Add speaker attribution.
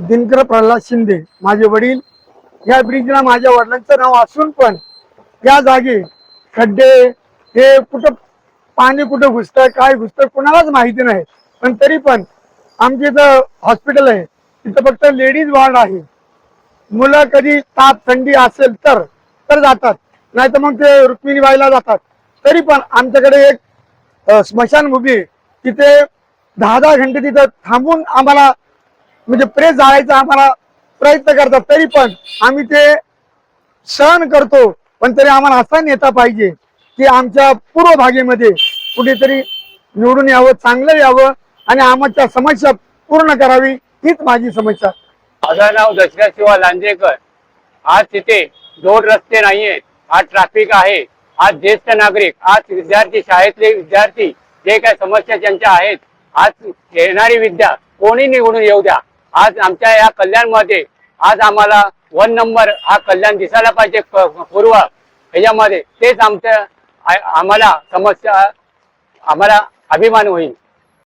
Speaker 1: दिनकर प्रल्हाद शिंदे माझे वडील. या ब्रिजला माझ्या वडिलांचं नाव असून पण या जागी खड्डे हे कुठं पाणी कुठं घुसतं काय घुसतं कुणालाच माहिती नाही. पण तरी पण आमच्या इथं हॉस्पिटल आहे. तिथं फक्त लेडीज वॉर्ड आहे. मुलं कधी ताप थंडी असेल तर तर जातात. नाही तर मग ते रुक्मिणीबाईला जातात. तरी पण आमच्याकडे एक अ, स्मशानभूमी तिथे दहा दहा घंटे तिथं थांबून आम्हाला म्हणजे प्रेस जाळायचा आम्हाला प्रयत्न करतात तरी पण आम्ही ते सहन करतो पण तरी आम्हाला असा नेता पाहिजे की आमच्या पूर्व भागेमध्ये कुठेतरी निवडून यावं चांगलं यावं आणि आमच्या समस्या पूर्ण करावी हीच माझी समस्या.
Speaker 2: माझं नाव दशरथ शिवा लांजेकर. आज तिथे दोन रस्ते नाहीयेत. आज ट्रॅफिक आहे. आज ज्येष्ठ नागरिक आज विद्यार्थी शाळेतले विद्यार्थी जे काही समस्या त्यांच्या आहेत आज येणारी विद्या कोणी निवडून येऊ द्या? आज आमच्या या कल्याणमध्ये आज आम्हाला वन नंबर हा कल्याण दिसायला पाहिजे पूर्व. ह्याच्यामध्ये तेच आमच्या आम्हाला समस्या आम्हाला अभिमान होईल.